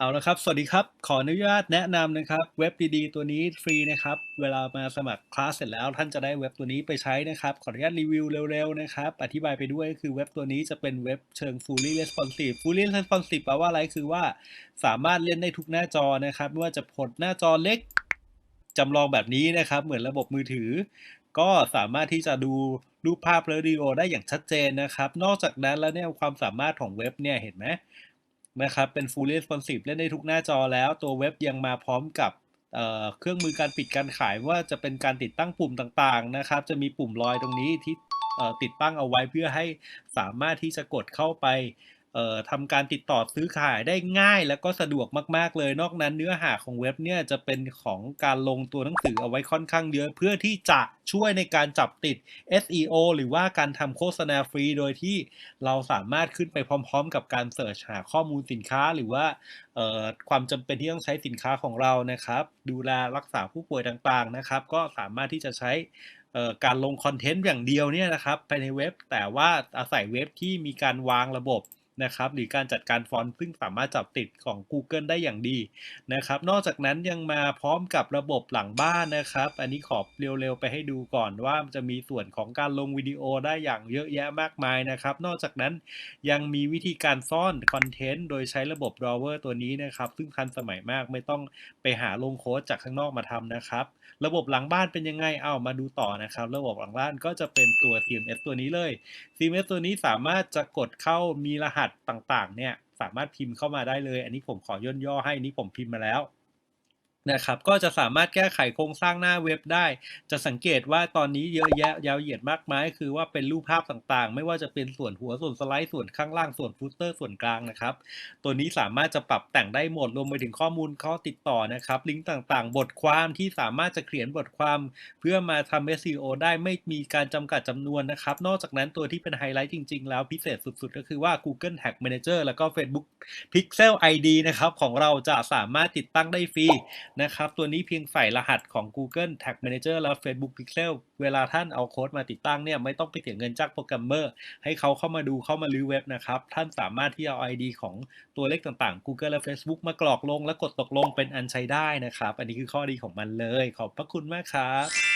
เอาละครับ สวัสดีครับ ขออนุญาตแนะนำนะครับ เว็บดีๆ ตัวนี้ฟรีนะครับ เวลามาสมัครคลาสเสร็จแล้ว ท่านจะได้เว็บตัวนี้ไปใช้นะครับ ขออนุญาตรีวิวเร็วๆนะครับ อธิบายไปด้วยคือเว็บตัวนี้จะเป็นเว็บเชิง fully responsive fully responsive แปลว่าอะไรคือว่าสามารถเล่นได้ทุกหน้าจอนะครับ ไม่ว่าจะผลหน้าจอเล็กจำลองแบบนี้นะครับ เหมือนระบบมือถือ ก็สามารถที่จะดูรูปภาพและวิดีโอได้อย่างชัดเจนนะครับ นอกจากนั้นแล้วเนี่ยความสามารถของเว็บเนี่ยเห็นไหม นะครับ เป็น fully responsive เล่นได้ทุกหน้าจอแล้ว ตัวเว็บยังมาพร้อมกับเเครื่องมือการปิดการขายว่าจะเป็นการติดตั้งปุ่มต่างๆนะครับ จะมีปุ่มลอยตรงนี้ที่ติดตั้งเอาไว้เพื่อให้สามารถที่จะกดเข้าไป ทำการติดต่อซื้อขายได้ง่ายแล้วก็สะดวกมากๆเลย นอกนั้นเนื้อหาของเว็บเนี่ยจะเป็นของการลงตัวหนังสือเอาไว้ค่อนข้างเยอะเพื่อที่จะช่วยในการจับติด SEO หรือว่าการทำโฆษณาฟรี โดยที่เราสามารถขึ้นไปพร้อม ๆ กับการเสิร์ชหาข้อมูลสินค้าหรือว่าเอ่อความจำเป็นที่ต้องใช้สินค้าของเรานะครับ ดูแลรักษาผู้ป่วยต่างๆนะครับ ก็สามารถที่จะใช้เอ่อการลงคอนเทนต์อย่างเดียวเนี่ยนะครับไปในเว็บแต่ว่าอาศัยเว็บที่มีการวางระบบ นะครับหรือการจัดการฟอนต์ซึ่งสามารถจับติดของ Google ได้อย่างดีนะครับนอกจากนั้นยังมาพร้อมกับระบบหลังบ้านนะครับ อันนี้ขอเร็วๆไปให้ดูก่อนว่ามันจะมีส่วนของการลงวิดีโอได้อย่างเยอะแยะมากมายนะครับ นอกจากนั้นยังมีวิธีการซ่อนคอนเทนต์โดยใช้ระบบ drawer ตัวนี้นะครับซึ่งทันสมัยมากไม่ต้องไปหาลงโค้ดจากข้างนอกมาทำนะครับ ระบบหลังบ้านเป็นยังไงเอามาดูต่อนะครับ ระบบหลังบ้านก็จะเป็นตัว CMS ตัวนี้เลย CMS ตัวนี้สามารถจะกดเข้ามีรหัสต่างๆ เนี่ยสามารถพิมพ์เข้ามาได้เลย อันนี้ผมขอย่นย่อให้นี่ผมพิมพ์มาแล้ว นะครับ ก็จะสามารถแก้ไขโครงสร้างหน้าเว็บได้ จะสังเกตว่าตอนนี้เยอะแยะยาวเหยียดมากมาย คือว่าเป็นรูปภาพต่างๆ ไม่ว่าจะเป็นส่วนหัวส่วนสไลด์ส่วนข้างล่างส่วนฟุตเตอร์ส่วนกลางนะครับ ตัวนี้สามารถจะปรับแต่งได้หมดรวมไปถึงข้อมูลข้อติดต่อนะครับ ลิงก์ต่างๆ บทความที่สามารถจะเขียนบทความ เพื่อมาทำ SEO ได้ไม่มีการจำกัดจำนวนนะครับ นอกจากนั้นตัวที่เป็นไฮไลท์จริง ๆ แล้วพิเศษสุด ๆ ก็คือว่า Google Tag Manager แล้วก็ Facebook Pixel ID นะครับของเราจะสามารถติดตั้งได้ฟรีนะครับ ตัวนี้เพียงใส่รหัสของ Google Tag Manager แล้ว Facebook Pixel เวลาท่านเอาโค้ดมาติดตั้งเนี่ยไม่ต้องไปเสียเงินจ้างโปรแกรมเมอร์ให้เขาเข้ามาดูเข้ามารื้อเว็บนะครับ ท่านสามารถที่เอา ID ของตัวเลขต่างๆ Google และ Facebook มากรอกลง และกดตกลงเป็นอันใช้ได้นะครับ อันนี้คือข้อดีของมันเลย ขอบพระคุณมากครับ